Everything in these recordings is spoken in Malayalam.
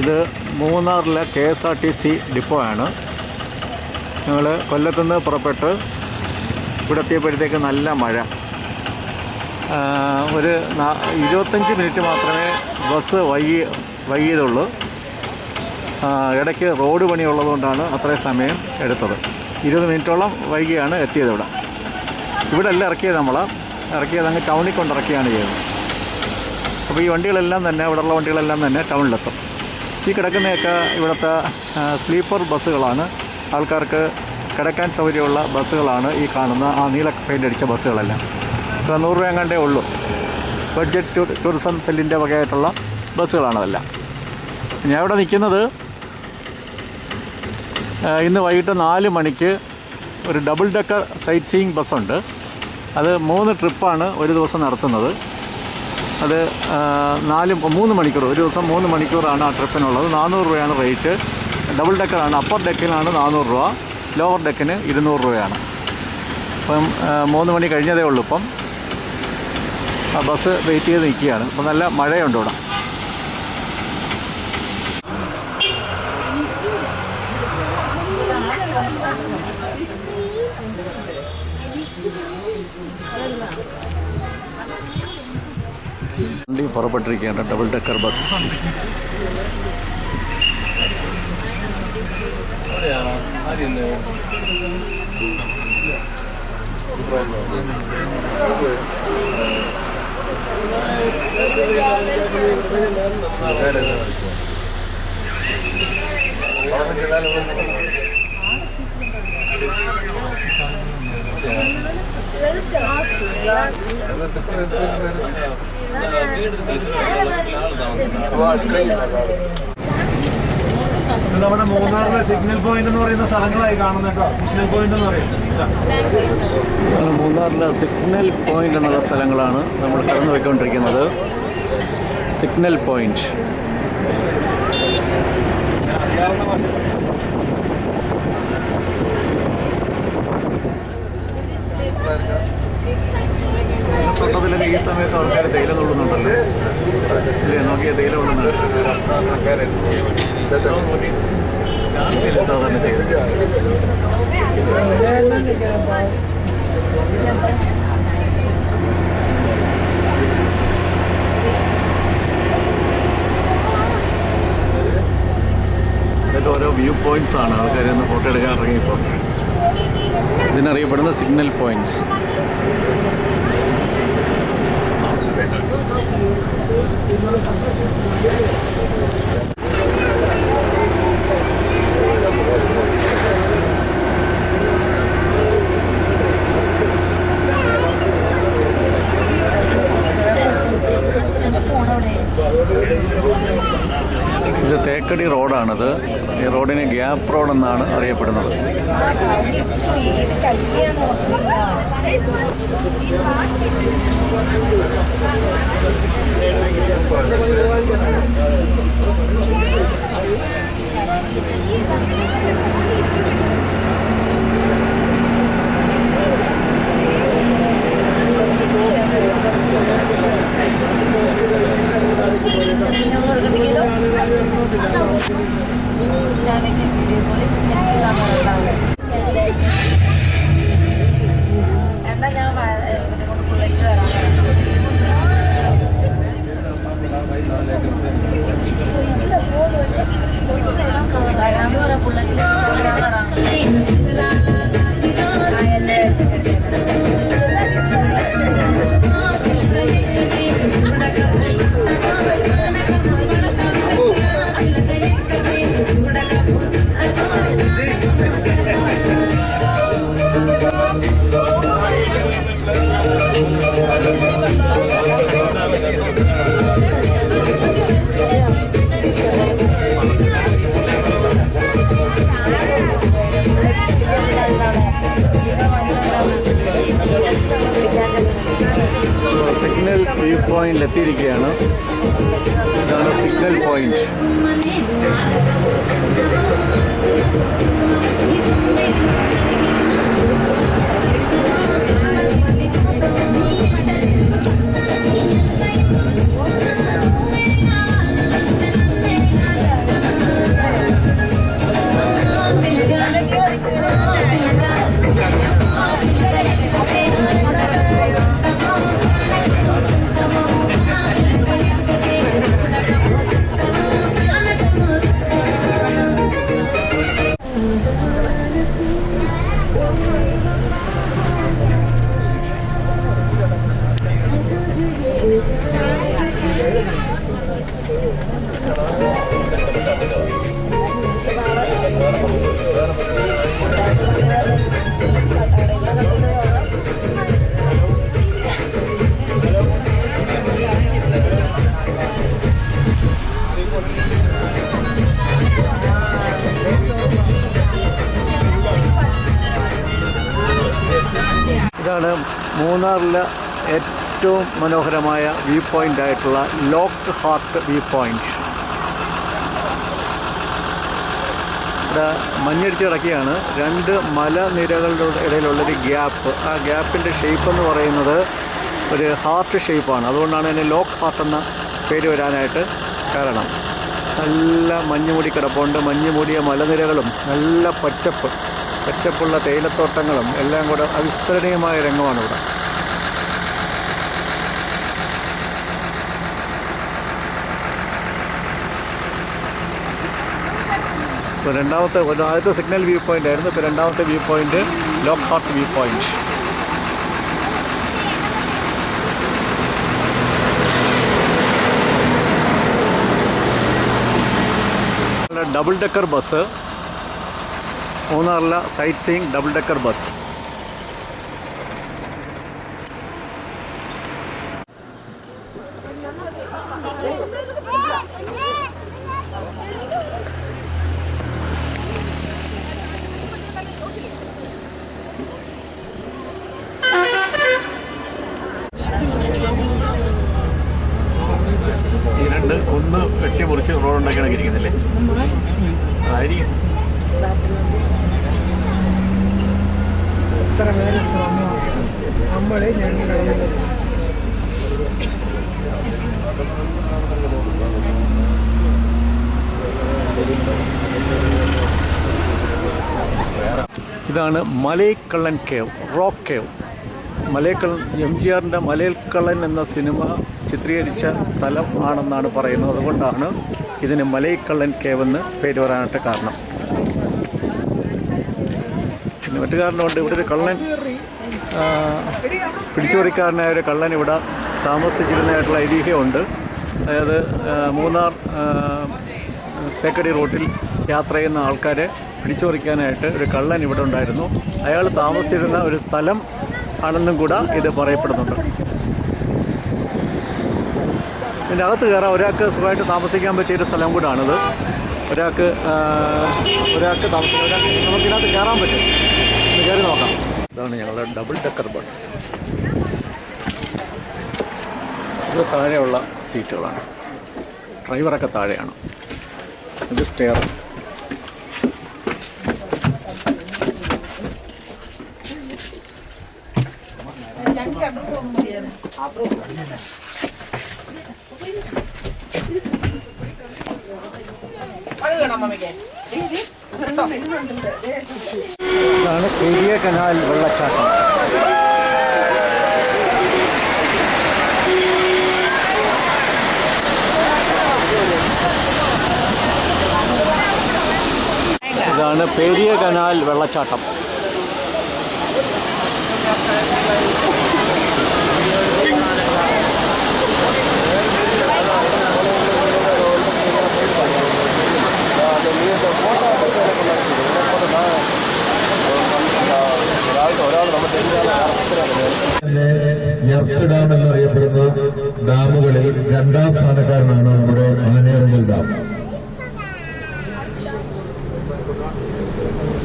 ഇത് മൂന്നാറിലെ K S R T C depot ആണ് ഞങ്ങൾ കൊല്ലത്തുനിന്ന് പുറപ്പെട്ട് ഇവിടെ എത്തിയപ്പോഴത്തേക്ക് നല്ല മഴ. ഒരു ഇരുപത്തഞ്ച് മിനിറ്റ് മാത്രമേ ബസ് വൈകി വൈകിയതുള്ളൂ ഇടയ്ക്ക് റോഡ് പണി ഉള്ളതുകൊണ്ടാണ് അത്രയും സമയം എടുത്തത്. ഇരുപത് മിനിറ്റോളം വൈകിയാണ് എത്തിയത് ഇവിടെ. ഇവിടെ അല്ല ഇറക്കിയത് നമ്മൾ ഇറക്കിയത് അങ്ങ് ടൗണിൽ കൊണ്ടിറക്കിയാണ് ചെയ്തത്. അപ്പോൾ ഈ വണ്ടികളെല്ലാം തന്നെ ഇവിടെയുള്ള വണ്ടികളെല്ലാം തന്നെ ടൗണിലെത്തും. ഈ കിടക്കുന്നതൊക്കെ ഇവിടുത്തെ സ്ലീപ്പർ ബസ്സുകളാണ്. ആൾക്കാർക്ക് കിടക്കാൻ സൗകര്യമുള്ള ബസ്സുകളാണ് ഈ കാണുന്ന ആ നീല പെയിന്റ് അടിച്ച ബസ്സുകളെല്ലാം. നൂറ് രൂപ കണ്ടേ ഉള്ളൂ. ബഡ്ജറ്റ് ടൂറിസം സെല്ലിന്റെ വകയായിട്ടുള്ള ബസ്സുകളാണ് അതെല്ലാം. ഞാൻ ഇവിടെ നിൽക്കുന്നത് ഇന്ന് വൈകിട്ട് നാല് മണിക്ക് ഒരു ഡബിൾ ഡെക്കർ സൈറ്റ് സീയിങ് ബസ്സുണ്ട്. അത് മൂന്ന് ട്രിപ്പാണ് ഒരു ദിവസം നടത്തുന്നത്. അത് നാല് മൂന്ന് മണിക്കൂർ ഒരു ദിവസം മൂന്ന് മണിക്കൂറാണ് ആ ട്രിപ്പിനുള്ളത്. നാനൂറ് രൂപയാണ് റേറ്റ്. ഡബിൾ ഡെക്കറാണ് അപ്പർ ഡെക്കിനാണ് നാനൂറ് രൂപ. ലോവർ ഡെക്കിന് ഇരുന്നൂറ് രൂപയാണ്. അപ്പം മൂന്ന് മണി കഴിഞ്ഞതേ ഉള്ളൂ ഇപ്പം. ആ ബസ് വെയിറ്റ് ചെയ്ത് നിൽക്കുകയാണ്. അപ്പം നല്ല മഴയുണ്ട് ഇവിടെ. വണ്ടി പുറപ്പെട്ടിരിക്കുകയാണ്. ഡബിൾ ഡെക്കർ ബസ് നമ്മുടെ മൂന്നാറിലെ സിഗ്നൽ പോയിന്റ് എന്ന് പറയുന്ന സ്ഥലങ്ങളായി കാണുന്ന കേട്ടോ. സിഗ്നൽ പോയിന്റ് എന്ന് പറയുന്നത് മൂന്നാറിലെ സിഗ്നൽ പോയിന്റ് എന്നുള്ള സ്ഥലങ്ങളാണ് നമ്മൾ കടന്നു പോയിക്കൊണ്ടിരിക്കുന്നത് സിഗ്നൽ പോയിന്റ് തൊട്ടത്തിലൊക്കെ ഈ സമയത്ത് ആൾക്കാർ തേയില നുള്ളുന്നുണ്ടല്ലോ ഇല്ലേ നോക്കിയ തേയില കൊള്ളുന്നുണ്ട് ഇല്ല, സാധാരണ ചെയ്ത് ഓരോ വ്യൂ പോയിന്റ്സ് ആണ്. ആൾക്കാർ ഒന്ന് ഫോട്ടോ എടുക്കാൻ ഇറങ്ങിയപ്പോൾ ഇതിനറിയപ്പെടുന്ന സിഗ്നൽ പോയിന്റ്സ്. ഇത് തേക്കടി റോഡാണിത്. ഈ റോഡിന് ഗ്യാപ്പ് റോഡ് എന്നാണ് അറിയപ്പെടുന്നത്. എന്നാ ഞാൻ ഇവരെ കൊണ്ട് പിള്ളേർക്ക് വരാൻ വരാന്ന് പറയാം പിള്ളേർക്ക് പോയിന്റിൽ എത്തിയിരിക്കുകയാണ് ഇതാണ് സിഗ്നൽ പോയിന്റ്. മൂന്നാറിലെ ഏറ്റവും മനോഹരമായ വ്യൂ പോയിന്റ് ആയിട്ടുള്ള ലോക്ക് ഹാർട്ട് വ്യൂ പോയിന്റ് ഇവിടെ മഞ്ഞടിച്ച് കിടക്കുകയാണ്. രണ്ട് മലനിരകളുടെ ഇടയിലുള്ളൊരു ഗ്യാപ്പ് ആ ഗ്യാപ്പിന്റെ ഷേപ്പ് എന്ന് പറയുന്നത് ഒരു ഹാർട്ട് ഷേപ്പാണ് അതുകൊണ്ടാണ് എന്നെ ലോക്ക് ഹാർട്ട് എന്ന പേര് വരാനായിട്ട് കാരണം. നല്ല മഞ്ഞ് മൂടി കിടപ്പുണ്ട്. മഞ്ഞ് മൂടിയ മലനിരകളും നല്ല പച്ചപ്പ് പച്ചപ്പുള്ള തേയിലത്തോട്ടങ്ങളും എല്ലാം കൂടെ അവിസ്മരണീയമായ രംഗമാണ് ഇവിടെ. ഇപ്പോൾ രണ്ടാമത്തെ ആദ്യത്തെ സിഗ്നൽ വ്യൂ പോയിന്റ് ആയിരുന്നു. ഇപ്പോൾ രണ്ടാമത്തെ view point Lockhart view point double decker bus മൂന്നാറിലെ sightseeing double decker bus ഈ ഒന്ന് വെട്ടി മുറിച്ച് റോഡ് ഉണ്ടാക്കിയാണ് ഇരിക്കുന്നില്ലേ? അതായിരിക്കും നമ്മളെ ഞങ്ങൾ ഇതാണ് Malaikkallan cave rock cave. Malaikkallan M G ആറിന്റെ മലൈക്കള്ളൻ എന്ന സിനിമ ചിത്രീകരിച്ച സ്ഥലം ആണെന്നാണ് പറയുന്നത്. അതുകൊണ്ടാണ് ഇതിന് മലൈക്കള്ളൻ കേവ് എന്ന് പേര് വരാനായിട്ട് കാരണം. പിന്നെ മറ്റു കാരണമുണ്ട്. ഇവിടെ ഒരു കള്ളൻ പിടിച്ചുപറിക്കാരനായ ഒരു കള്ളൻ ഇവിടെ താമസിച്ചിരുന്നതായിട്ടുള്ള ഐതിഹ്യമുണ്ട്. അതായത് മൂന്നാർ തേക്കടി റോട്ടിൽ യാത്ര ചെയ്യുന്ന ആൾക്കാരെ പിടിച്ചുപറിക്കാനായിട്ട് ഒരു കള്ളൻ ഇവിടെ ഉണ്ടായിരുന്നു. അയാൾ താമസിച്ചിരുന്ന ഒരു സ്ഥലം ആണെന്നും കൂടെ ഇത് പറയപ്പെടുന്നുണ്ട്. ഇതിന്റെ അകത്ത് കയറാൻ ഒരാൾക്ക് സുഖമായിട്ട് താമസിക്കാൻ പറ്റിയൊരു സ്ഥലം കൂടാണിത്. ഒരാൾക്ക് ഒരാൾക്ക് താമസിക്കാൻ ഒരാൾക്ക് നമുക്കിതിനകത്ത് കയറാൻ പറ്റും. കയറി നോക്കാം. ഇതാണ് ഞങ്ങളുടെ ഡബിൾ ഡെക്കർ ബസ് ഇത് താഴെയുള്ള സീറ്റുകളാണ് ഡ്രൈവറൊക്കെ താഴെയാണ്. ഇത് സ്റ്റെയർ അത് വേണം മമ്മിക്ക് ഇതാണ് പെരിയ കനാൽ വെള്ളച്ചാട്ടം. ഇതാണ് പെരിയ കനാൽ വെള്ളച്ചാട്ടം. ഡാമുകളിൽ രണ്ടാം സ്ഥാനക്കാരനാണ് നമ്മുടെ ആനയിറങ്ങൽ ഡാം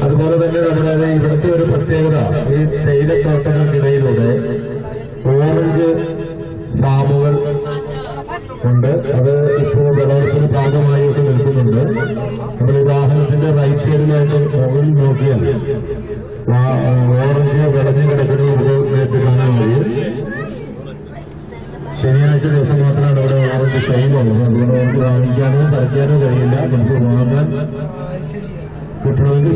അതുപോലെ തന്നെ നമ്മുടെ ഇവിടുത്തെ ഒരു പ്രത്യേകത ഈ തേയിലത്തോട്ടങ്ങൾക്കിടയിലൂടെ ഓറഞ്ച് ഫാമുകൾ ഉണ്ട്. അത് ഇപ്പോൾ വിളവെടുപ്പിന് ഭാഗമായിട്ട് നിൽക്കുന്നുണ്ട്. നമ്മുടെ വാഹനത്തിന്റെ റൈറ്റ് സൈഡിലായിട്ട് മുകളിൽ നോക്കിയാൽ ഓറഞ്ച് വിളഞ്ഞു കിടക്കുന്നത് നമുക്ക് കാണാൻ കഴിയും. ശനിയാഴ്ച ദിവസം മാത്രമാണ് ഇവിടെ ഓറഞ്ച് സെയിലുള്ളത് അതുകൊണ്ട് നമുക്ക് വാങ്ങിക്കാനോ പറിക്കാനോ കഴിയില്ല. നമുക്ക് വാങ്ങാൻ കിട്ടണമെങ്കിൽ